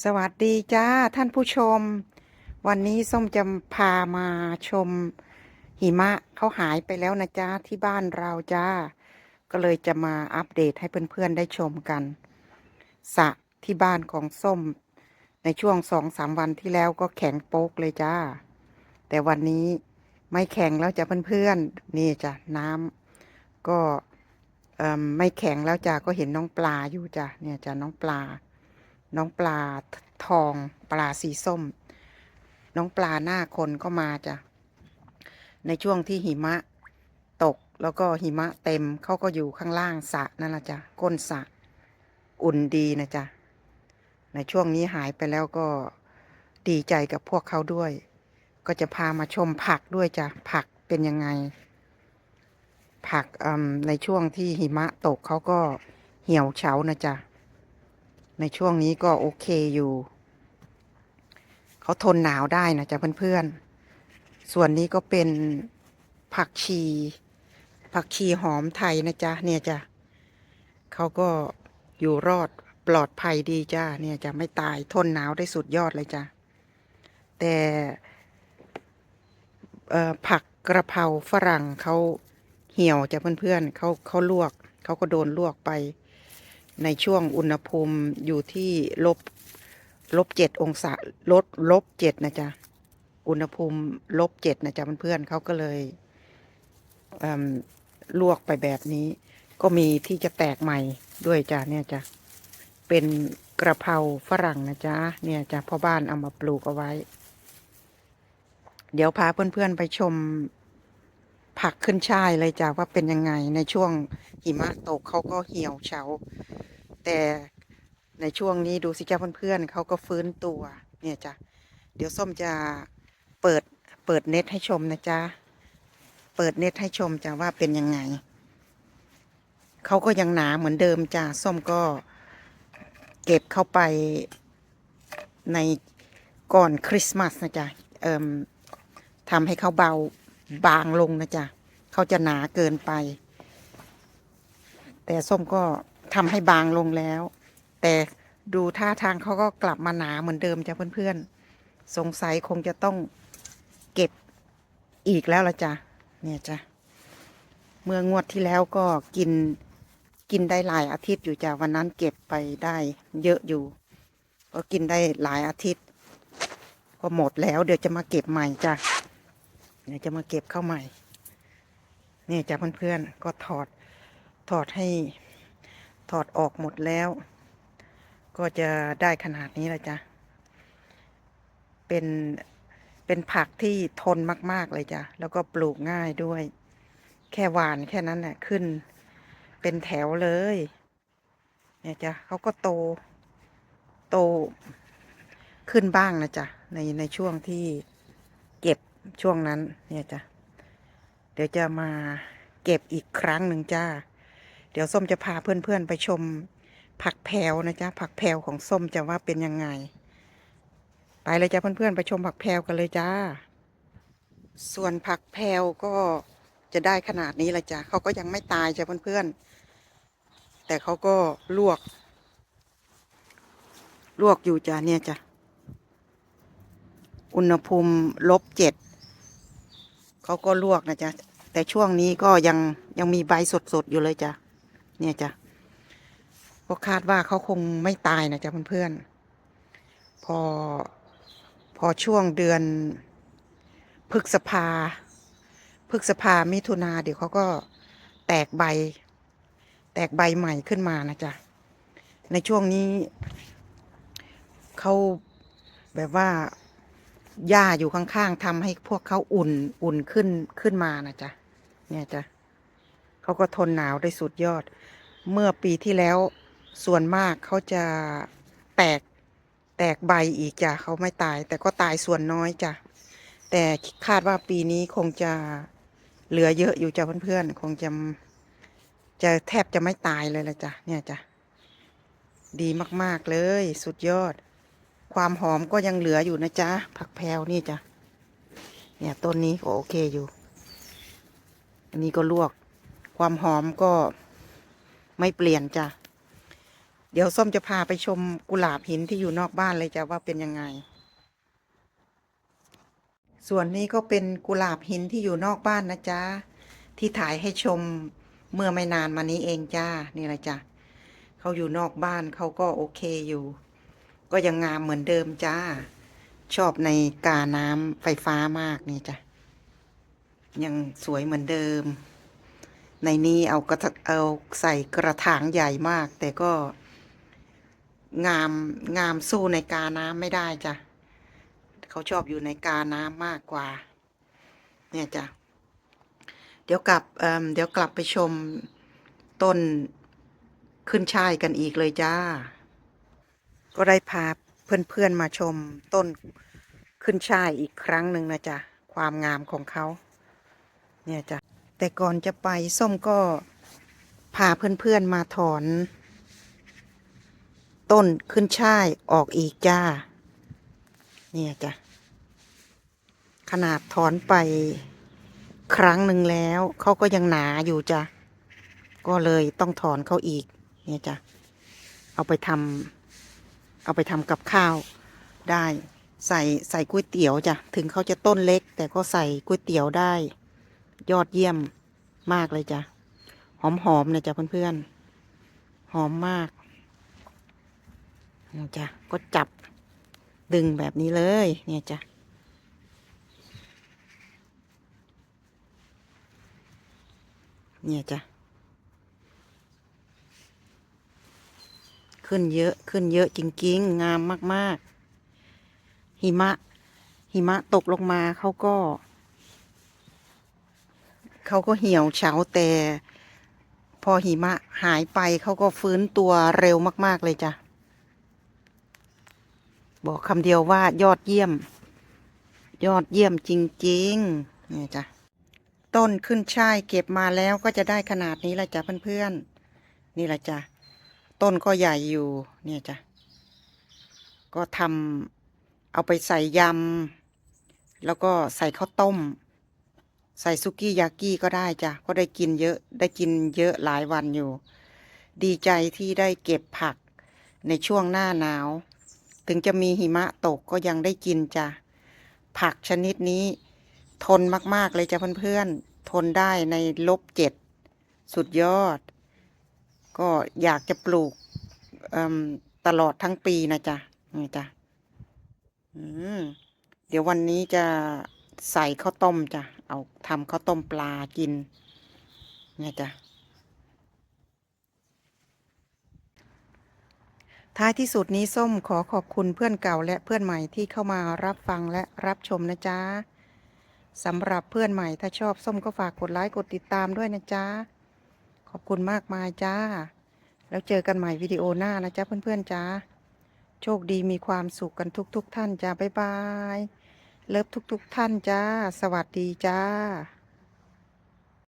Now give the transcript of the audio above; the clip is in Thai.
สวัสดีจ้าท่านผู้ชม วันนี้ส้มจะพามาชมหิมะเขาหายไปแล้วนะจ้าที่บ้านเราจ้า ก็เลยจะมาอัปเดตให้เพื่อนๆได้ชมกันสะที่บ้านของส้ม ในช่วงสองสามวันที่แล้วก็แข็งโป๊กเลยจ้า แต่วันนี้ไม่แข็งแล้วจ้ะเพื่อนๆนี่จ้ะน้ำก็ไม่แข็งแล้วจ้ะก็เห็นน้องปลาอยู่จ้ะเนี่ยจ้ะน้องปลา น้องปลาทองปลาสีส้ม น้องปลาหน้าคนก็มาจ้ะ ในช่วงที่หิมะตกแล้วก็หิมะเต็มเขาก็อยู่ข้างล่างสระนั่นละจ้ะก้นสระอุ่นดีนะจ๊ะ ในช่วงนี้หายไปแล้วก็ดีใจกับพวกเขาด้วย ก็จะพามาชมผักด้วยจ้ะ ผักเป็นยังไง ผักในช่วงที่หิมะตกเขาก็เหี่ยวเฉานะจ๊ะ ในช่วงนี้ก็โอเคอยู่ เขาทนหนาวได้นะจ๊ะเพื่อนๆ ส่วนนี้ก็เป็นผักชี ผักชีหอมไทยนะจ๊ะเนี่ยจ้ะเขาก็อยู่รอดปลอดภัยดีจ้าเนี่ยจะไม่ตายทนหนาวได้สุดยอดเลยจ้ะแต่ผักกระเพราฝรั่งเขาเหี่ยวจ้ะเพื่อนๆเขาเขาลวกเขาก็โดนลวกไป ในช่วงอุณหภูมิอยู่ที่ลบลบเจ็ดองศาลดลบเจ็ดนะจ๊ะ อุณหภูมิลบเจ็ดนะจ๊ะเพื่อนๆเขาก็เลยเลวกไปแบบนี้ ก็มีที่จะแตกใหม่ด้วยจ้ะเนี่ยจ้ะเป็นกระเพราฝรั่งนะจ๊ะเนี่ยจ้ะพ่อบ้านเอามาปลูกเอาไว้ เดี๋ยวพาเพื่อนๆไปชม ผักขึ้นช่ายเลยจ้ะว่าเป็นยังไงในช่วงหิมะตกเขาก็เหี่ยวเฉา แต่ในช่วงนี้ดูสิจ้าเพื่อนๆเขาก็ฟื้นตัว เนี่ยจ้ะเดี๋ยวส้มจะเปิดเปิดเน็ตให้ชมนะจ๊ะเปิดเน็ตให้ชมจ้ะว่าเป็นยังไงเขาก็ยังหนาเหมือนเดิมจ้ะส้มก็ เก็บเข้าไปในก่อนคริสต์มาสนะจ๊ะเอ่มทำให้เขาเบา บางลงนะจ๊ะเขาจะหนาเกินไป แต่ส้มก็ทำให้บางลงแล้ว แต่ดูท่าทางเขาก็กลับมาหนาเหมือนเดิมจ้ะเพื่อนๆ สงสัยคงจะต้องเก็บอีกแล้วละจ้ะเนี่ยจ้ะเมื่องวดที่แล้วก็กินกินได้หลายอาทิตย์อยู่จ้ะวันนั้นเก็บไปได้เยอะอยู่ ก็กินได้หลายอาทิตย์ ก็หมดแล้วเดี๋ยวจะมาเก็บใหม่จ้ะ เดี๋ยจะมาเก็บเข้าใหม่เนี่ยจะเพื่อนๆก็ถอดถอดให้ถอดออกหมดแล้ว ก็จะได้ขนาดนี้แหละจ้ะเป็นเป็นผักที่ทนมาก ๆ เลยจ้ะ แล้วก็ปลูกง่ายด้วย แค่หวานแค่นั้นแหละขึ้น เป็นแถวเลย เนี่ยจ้ะเขาก็โต โตขึ้นบ้างนะจ๊ะ ในในช่วงที่ ช่วงนั้น เนี่ยจ้ะเดี๋ยวจะมาเก็บอีกครั้งหนึ่งจ้า เดี๋ยวส้มจะพาเพื่อนๆไปชมผักแพรวนะจ๊ะผักแพรวของส้มจะว่าเป็นยังไง ไปเลยจ้าเพื่อนๆไปชมผักแพรวกันเลยจ้า ส่วนผักแพรวก็จะได้ขนาดนี้ละจ้ะเขาก็ยังไม่ตายจ้ะเพื่อนๆแต่เขาก็ลวก ลวกอยู่จ้ะเนี่ยจ้ะอุณหภูมิลบเจ็ด เขาก็ลวกนะจ๊ะ แต่ช่วงนี้ก็ยังยังมีใบสดๆอยู่เลยจ้ะ เนี่ยจ้ะ ก็คาดว่าเขาคงไม่ตายนะจ๊ะเพื่อนๆ พอพอช่วงเดือนพฤกษภาพฤกษภามิถุนาเดี๋ยวเขาก็แตกใบ แตกใบใหม่ขึ้นมานะจ๊ะ ในช่วงนี้เขาแบบว่า หญ้าอยู่ข้างๆทำให้พวกเขาอุ่นอุ่นขึ้นขึ้นมานะจ๊ะเนี่ยจ้ะเขาก็ทนหนาวได้สุดยอด เมื่อปีที่แล้วส่วนมากเขาจะแตกแตกใบอีกจ้ะเขาไม่ตาย แต่ก็ตายส่วนน้อยจ้ะแต่คาดว่าปีนี้คงจะเหลือเยอะอยู่จ้ะเพื่อนๆคงจะจะแทบจะไม่ตายเลยละจ้ะเนี่ยจ้ะดีมากๆเลยสุดยอด ความหอมก็ยังเหลืออยู่นะจ๊ะ ผักแพรวนี่จ้ะ เนี่ยต้นนี้ก็โอเคอยู่ อันนี้ก็ลวก ความหอมก็ไม่เปลี่ยนจ้ะ เดี๋ยวส้มจะพาไปชมกุหลาบหินที่อยู่นอกบ้านเลยจ้ะว่าเป็นยังไง ส่วนนี้ก็เป็นกุหลาบหินที่อยู่นอกบ้านนะจ๊ะ ที่ถ่ายให้ชมเมื่อไม่นานมานี้เองจ้า นี่แหละจ้ะ เขาอยู่นอกบ้านเขาก็โอเคอยู่ ก็ยังงามเหมือนเดิมจ้า ชอบในกาน้ำไฟฟ้ามากนี่จ้ะ ยังสวยเหมือนเดิม ในนี้เอากระเอาใส่กระถางใหญ่มาก แต่ก็ งามงามสู้ในกาน้ำไม่ได้จ้ะ เขาชอบอยู่ในกาน้ำมากกว่า เนี่ยจ้ะ เดี๋ยวกลับเเดี๋ยวกลับไปชมต้นขึ้นช่ายกันอีกเลยจ้า ก็ได้พาเพื่อนๆมาชมต้นขึ้นช่ายอีกครั้งหนึ่งนะจ๊ะ ความงามของเขา เนี่ยจ้ะ แต่ก่อนจะไปส้มก็พาเพื่อนๆมาถอน ต้นขึ้นช่ายออกอีกจ้า เนี่ยจ้ะ ขนาดถอนไปครั้งหนึ่งแล้วเขาก็ยังหนาอยู่จ้ะ ก็เลยต้องถอนเขาอีก เนี่ยจ้ะ เอาไปทำ เอาไปทำกับข้าวได้ใส่ใส่ก๋วยเตี๋ยวจ้ะถึงเขาจะต้นเล็ก แต่ก็ใส่ก๋วยเตี๋ยวได้ ยอดเยี่ยมมากเลยจ้ะหอมๆนะจ้ะเพื่อนๆหอมมากนี่จ้ะก็จับดึงแบบนี้เลย เนี่ยจ้ะเนี่ยจ้ะ ขึ้นเยอะขึ้นเยอะจริงๆ งามมาก ๆ หิมะ หิมะตกลงมาเขาก็เขาก็เหี่ยวเฉาแต่ พอหิมะหายไปเขาก็ฟื้นตัวเร็วมาก ๆ เลยจ้ะ บอกคำเดียวว่ายอดเยี่ยม ยอดเยี่ยมจริงๆเนี่ยจ้ะต้นขึ้นช่ายเก็บมาแล้วก็จะได้ขนาดนี้ละจ้ะเพื่อนๆนี่แหละจ้ะ ต้นก็ใหญ่อยู่ เนี่ยจ้ะ ก็ทำเอาไปใส่ยำ แล้วก็ใส่ข้าวต้ม ใส่ซุกี้ยากิก็ได้จ้ะ ก็ได้กินเยอะ ได้กินเยอะหลายวันอยู่ ดีใจที่ได้เก็บผักในช่วงหน้าหนาว ถึงจะมีหิมะตกก็ยังได้กินจ้ะ ผักชนิดนี้ทนมาก ๆ เลยจ้ะเพื่อนๆ ทนได้ในลบเจ็ด สุดยอด ก็อยากจะปลูกตลอดทั้งปีนะจ๊ะนี่จ้ะเดี๋ยววันนี้จะใส่ข้าวต้มจ้ะ เอาทำข้าวต้มปลากินนี่จ้ะ ท้ายที่สุดนี้ส้มขอขอบคุณเพื่อนเก่าและเพื่อนใหม่ที่เข้ามารับฟังและรับชมนะจ๊ะสำหรับเพื่อนใหม่ถ้าชอบส้มก็ฝากกดไลค์กดติดตามด้วยนะจ๊ะ ขอบคุณมากมายจ้า แล้วเจอกันใหม่วิดีโอหน้านะจ๊ะเพื่อนๆจ้า โชคดีมีความสุขกันทุกๆทท่านจ้า บ๊ายบาย เลิฟทุกๆทท่านจ้า สวัสดีจ้า